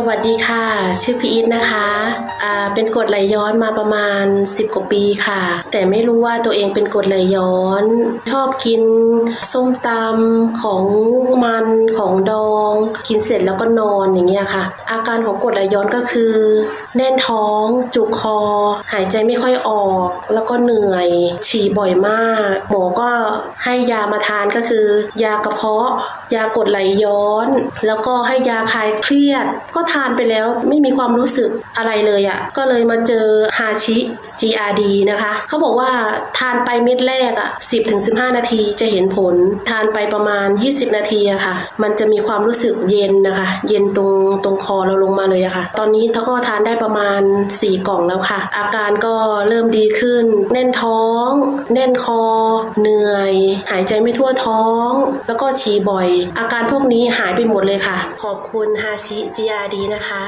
สวัสดีค่ะ ชื่อพีอีทนะคะอ่าเป็นกดไหลย้อนมาประมาณ 10 กว่าปีค่ะ แต่ไม่รู้ว่าตัวเองเป็นกดไหลย้อน ชอบกินส้มตำของมันของดอง กินเสร็จแล้วก็นอนอย่างเงี้ยค่ะ อาการของกดไหลย้อนก็คือ แน่นท้อง จุกคอ หายใจไม่ค่อยออก แล้วก็เหนื่อย ฉี่บ่อยมาก หมอก็ให้ยามาทานก็คือ ยากระเพาะ ยากดไหลย้อน แล้วก็ให้ยาคลายเครียด ก็ทานไปแล้วไม่มีความรู้สึกอะไรเลยอะ่ะก็เลยมาเจอฮาชิ GRD นะคะเขาบอกว่าทานไปเม็ดแรกอะ่ะ 10-15 นาทีจะเห็นผล ทานไปประมาณ 20 นาทีอะค่ะ มันจะมีความรู้สึกเย็นนะคะ เย็นตรงตรงคอเราลงมาเลยอะค่ะ ตอนนี้เขาก็ทานได้ประมาณ 4 กล่องแล้วค่ะ อาการก็เริ่มดีขึ้น แน่นท้อง แน่นคอ เหนื่อยหายใจไม่ทั่วท้อง แล้วก็ฉี่บ่อย อาการพวกนี้หายไปหมดเลยค่ะ ขอบคุณฮาชิจิยาดีนะคะ